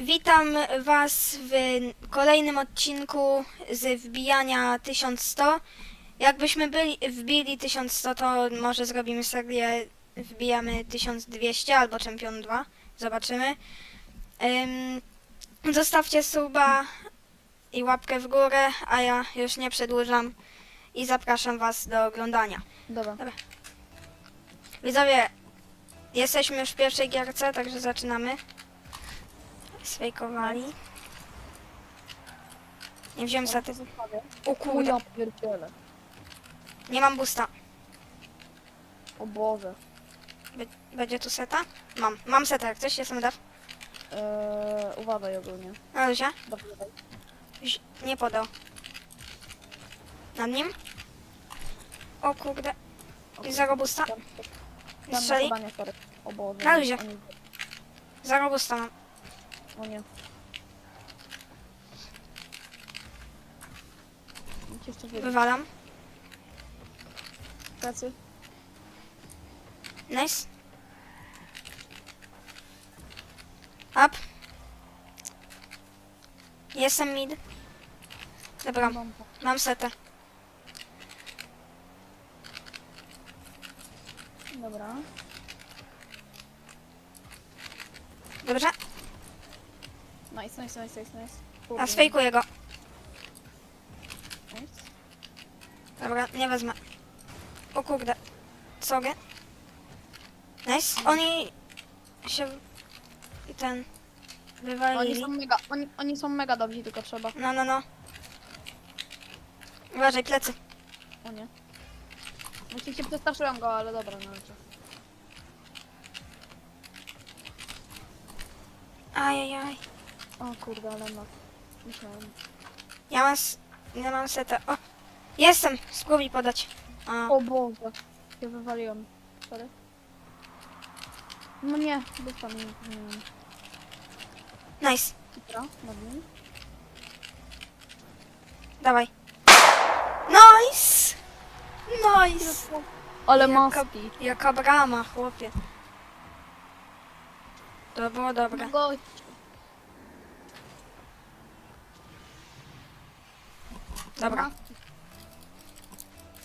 Witam Was w kolejnym odcinku z wbijania 1100. Jakbyśmy byli, wbili 1100, to może zrobimy serię wbijamy 1200 albo Champion 2. Zobaczymy. Ym, zostawcie suba i łapkę w górę, a ja już nie przedłużam i zapraszam Was do oglądania. Dobra. Widzowie, jesteśmy już w pierwszej gierce, także zaczynamy. Sfejkowali. Nie wziąłem saty. O kurde, Ja pierdzielę. nie mam busta. O Boże. Be- Będzie tu seta? Mam, mam setę, jak coś, jestem dev. Eee, uważaj ogólnie. Na luzie. Dobrze, daj. Nie podał. Nad nim. O kurde, i zero busta. Tam- Strzeli. na podanie, sorry. O Boże. Na luzie. Oni- Zero busta mam. O nie. Wywalam. Pracy. Nice. Up. Jestem mid. Dobra, Mam- mam setę. Dobra. Dobrze? Nice, nice, nice, nice, nice. A Kurde. sfejkuję go. Nice. Dobra, nie wezmę. O kurde. Sorry. Nice. Oni się... I ten... Oni Wywalili. są mega, oni, oni są mega dobrzy, tylko trzeba. No, no, no. Uważaj, plecy. O nie. Myślę, się przestraszyłem go, ale dobra, no co. Ajajaj. O kurde, ale no. Myślałem. Ja mam... s- Ja mam setę. O! Jestem! Spróbuj podać. A, O Boże. Się wywaliłem. Sorry. No nie, dupa mi nie powinienem. nice. Dobra, nad nim. Dawaj. Nice! Nice! Ale Jaka- maski. Jaka brama, chłopie. To było dobre. Gość. Dobra.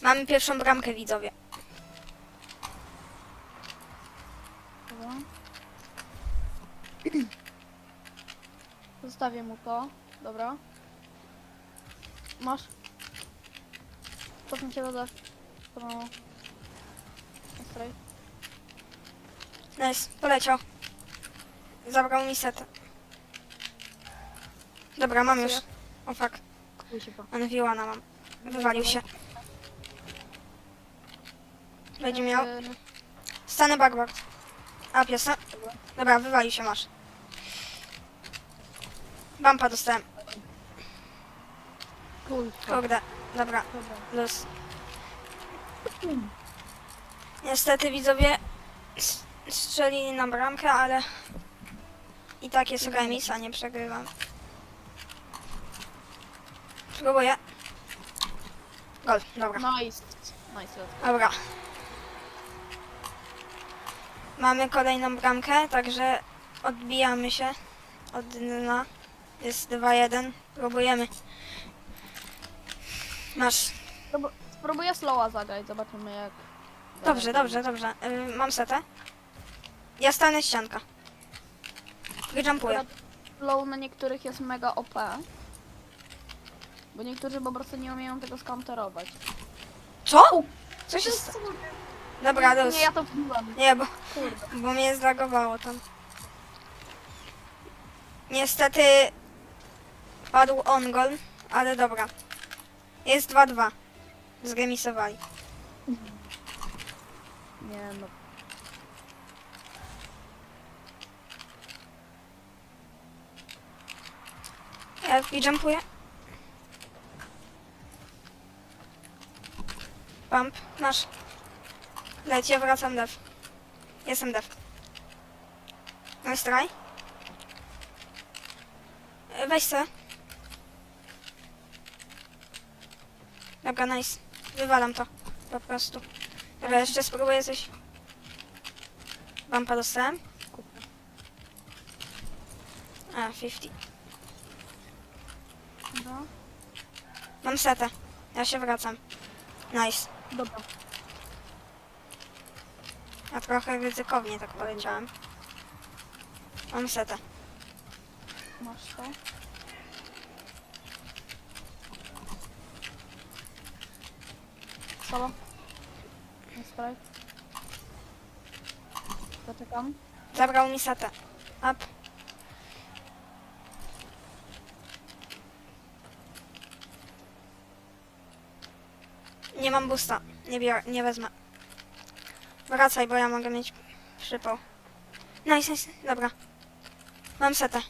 Mamy pierwszą bramkę, widzowie. Dobra. Zostawię mu to. Dobra. Masz. Cofnij się do. Prawo. Ostrej. Nice, poleciał. Zabrał mi setę. Dobra, mam już. O fuck, On Wiłana mam. Wywalił się. Będzie miał. Eee, Stanę backward. A, piesa. Dobra, wywalił się, masz. Bumpa dostałem. Kurde, dobra, plus. Niestety widzowie strzelili na bramkę, ale i tak jest remis, a nie przegrywam. Spróbuję. Gol, dobra. Nice. Nice. let's Dobra. Mamy kolejną bramkę, także odbijamy się od dna. Jest 2-1. Próbujemy. Masz. Sprób- Spróbuję slowa zagrać, zobaczymy jak. Dobrze, dobrze, dobrze. Yy, mam setę. Ja stanę ścianka. Akurat Slow na niektórych jest mega OP. Bo niektórzy po prostu nie umieją tego skanterować. Co? Co się stało? Dobra, nie, ja to wbiłem. Nie, bo, Kurde. bo mnie zlagowało tam. Niestety padł on goal, ale dobra. Jest 2-2. Zremisowali. Nie no. Ja jumpuję. Pump, masz. Leć, ja wracam dev. Jestem dev. Nice try. E, Weź se. Dobra, nice. Wywalam to. Po prostu. Dobra, jeszcze spróbuję coś. Bumpa dostałem. A, 50. Dobra. Mam setę. Ja się wracam. Nice. Dobra. A trochę ryzykownie tak poleciałem. Mam setę. Masz to. Solo. Nie straj. Zaczekam. Zabrał mi setę. Up. Nie mam busta. Nie, biorę, nie wezmę. Wracaj, bo ja mogę mieć przypał. Nice, nice. Dobra. Mam setę.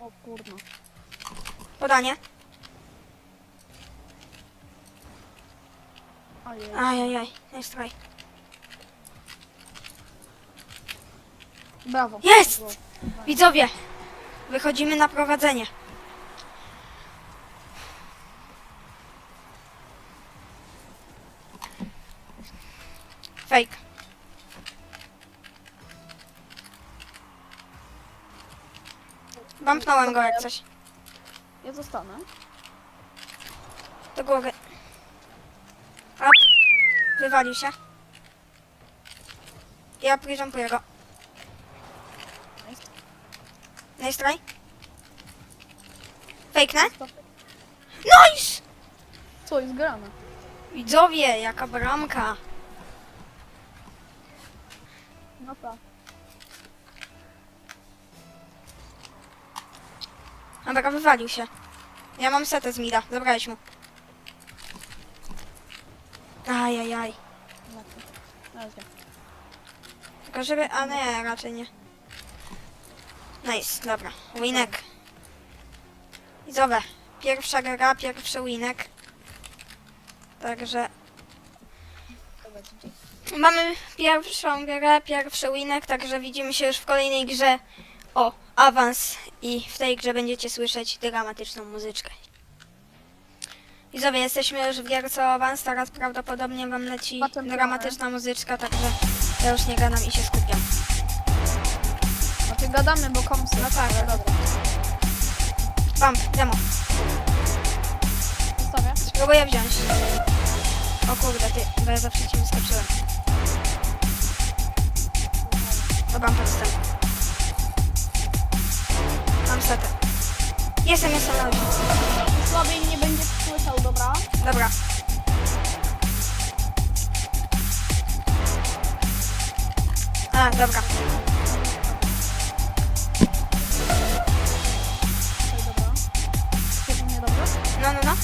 O kurno. Podanie. Ojej. Ajajaj. Nice try. Brawo. Jest! Widzowie, wychodzimy na prowadzenie. Bumpnąłem go jak coś. Ja zostanę. Do głowy. Up. Wywalił się. Ja prijumpuję go. Nice. Try. Stop. Nice! Co jest grane? Widzowie, jaka bramka. No tak. Dobra, wywalił się. Ja mam setę z mida, zabrałeś mu. Ajajaj. Tylko żeby... A nie, raczej nie. Nice, dobra. Winek. Widzowie, pierwsza gra, pierwszy winek. Także mamy pierwszą grę, pierwszy winek, także widzimy się już w kolejnej grze o awans i w tej grze będziecie słyszeć dramatyczną muzyczkę. Widzowie, jesteśmy już w gierce awans, teraz prawdopodobnie wam leci Potem dramatyczna muzyczka, także ja już nie gadam i się skupiam. Znaczy gadamy, bo komsy. No tak. ale dobra. Bam, demo. Zostawię. Spróbuję wziąć. O kurde, ty, bo ja zawsze ci wyskoczyłem. Do bumpa dostęp. Mam setę. Jestem, jestem na razie. Słabiej mnie będzie słyszał, dobra? Dobra. A, dobra. Okej, dobra. Słyszy mnie dobrze? No, no, no.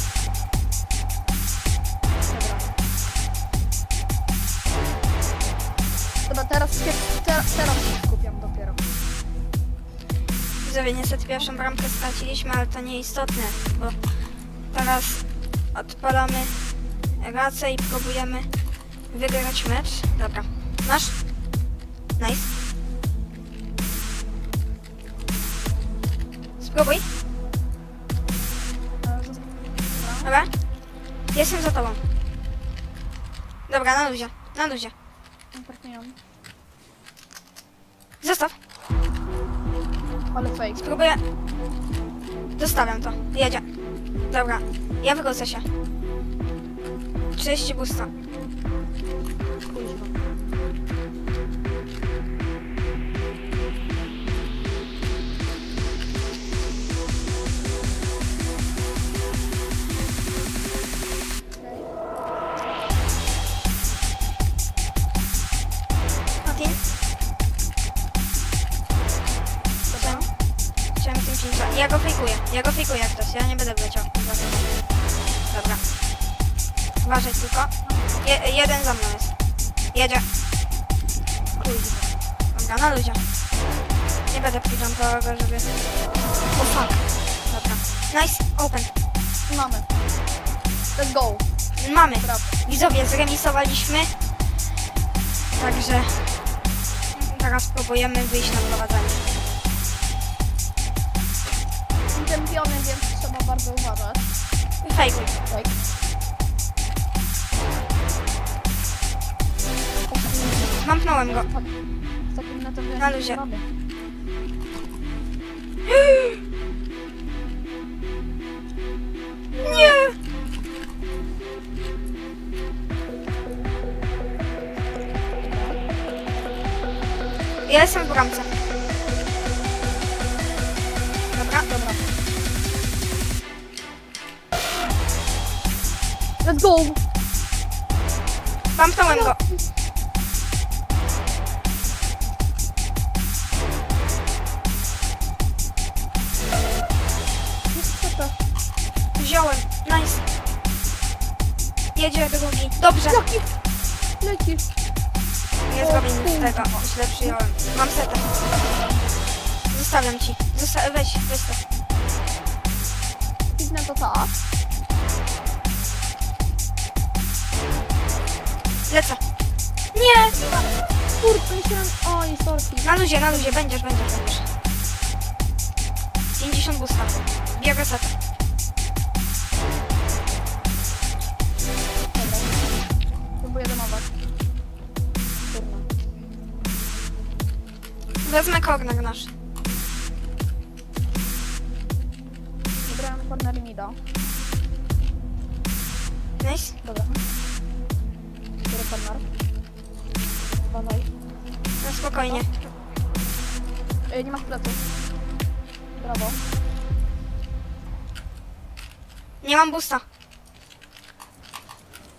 Widzowie, niestety pierwszą bramkę straciliśmy, ale to nieistotne, bo teraz odpalamy racę i próbujemy wygrać mecz. Dobra. Masz? Nice. Spróbuj. Dobra. Jestem za tobą. Dobra, na luzie. Na luzie. Zostaw. Ale fake. Spróbuję. Zostawiam to. Jedzie. Dobra. Ja wrócę się. 30 busta. Je, jeden za mną jest. Jedzie. Kuźwa. Dobra, na luzie. Nie będę przyjumpował go, żeby... O fuck. Dobra. Nice. Open. Mamy. Let's go. Mamy. Brawo. Widzowie, zremisowaliśmy. Także teraz próbujemy wyjść na prowadzenie. Tępiony, więc trzeba bardzo uważać. Fejkuj. Mampnąłem go. takim Na luzie. Nie! Ja jestem w bramce. Dobra, Dobra. Let's go! Pampnąłem go. Dobrze. Jaki? Lecisz. Nie zrobię nic z tego. Źle przyjąłem. Mam setę. Zostawiam ci. Zosta weź, weź to. Kliknę to tak. Lecę. Nie! Kurde, myślałem... O, jest torki. Na luzie, na luzie. Będziesz, będziesz, będziesz. 50 busta. Biorę setę. Wezmę corner nasz. Wybrałem corner mida. Nice. Dobra. Biorę corner. Uważaj. No spokojnie. Ej, nie masz pleców. Brawo. Nie mam busta.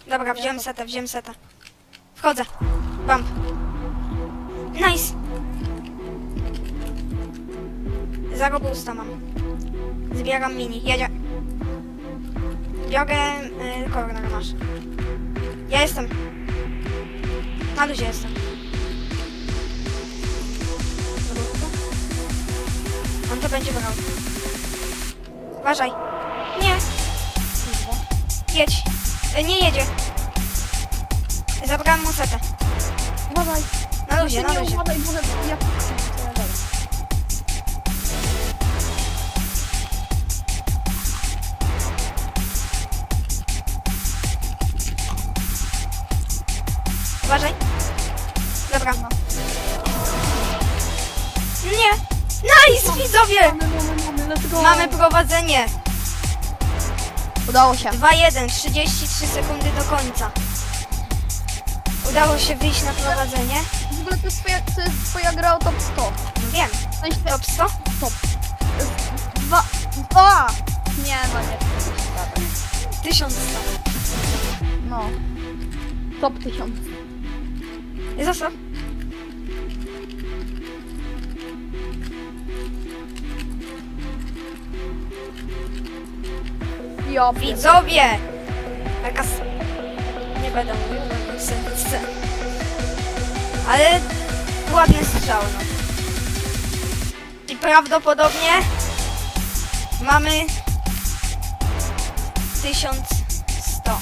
Dobra, wziąłem setę, wziąłem setę. Wchodzę. Bump. Nice. Zero busta mam. Zbieram mini. Jedzie. Biorę y, corner masz. Ja jestem. Na luzie jestem. On to będzie brał. Uważaj. Nie. Jedź. E, Nie jedzie. Zabrałem mu setę. Uważaj. Na luzie, na luzie. uważaj, bo ja... Nice, widzowie. Mamy, prowadzenie. Udało się. 2-1, 33 sekundy do końca. Udało się wyjść na prowadzenie. W ogóle to jest twoja, to jest twoja gra o top 100. No wiem. W sensie Top 100? top. Dwa. Dwa. Nie, no nie. 1100. No. Top 1000. Zostaw. Ja Widzowie! Taka... s- Nie będę mówił. Ale ładny strzał, no. I prawdopodobnie mamy 1100.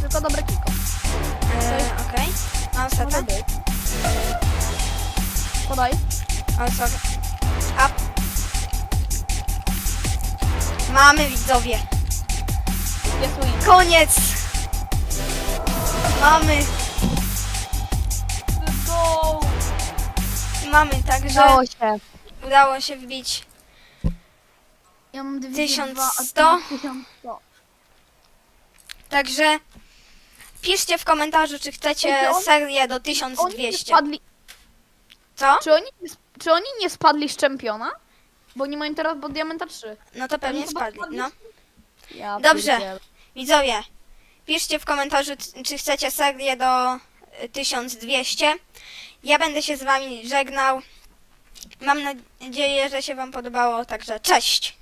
Tylko dobre kiko. Eee, Okej. Mam setę. Może być. Up. Mamy widzowie. Jest win. Koniec! Mamy, Let's go. mamy, także Udało się. udało się wbić. Ja mam 1100. 1100. Także piszcie w komentarzu, czy chcecie Ej, on- serię do Oni nie 1200. spadli. Co? Czy oni, czy oni nie spadli z czempiona? Bo nie mają teraz bo diamenta 3. No to pewnie chyba spadli. spadli No. Ja Dobrze. pierdzielę. Widzowie, piszcie w komentarzu, c- czy chcecie serię do y, 1200. Ja będę się z wami żegnał. Mam nadzieję, że się wam podobało, także cześć!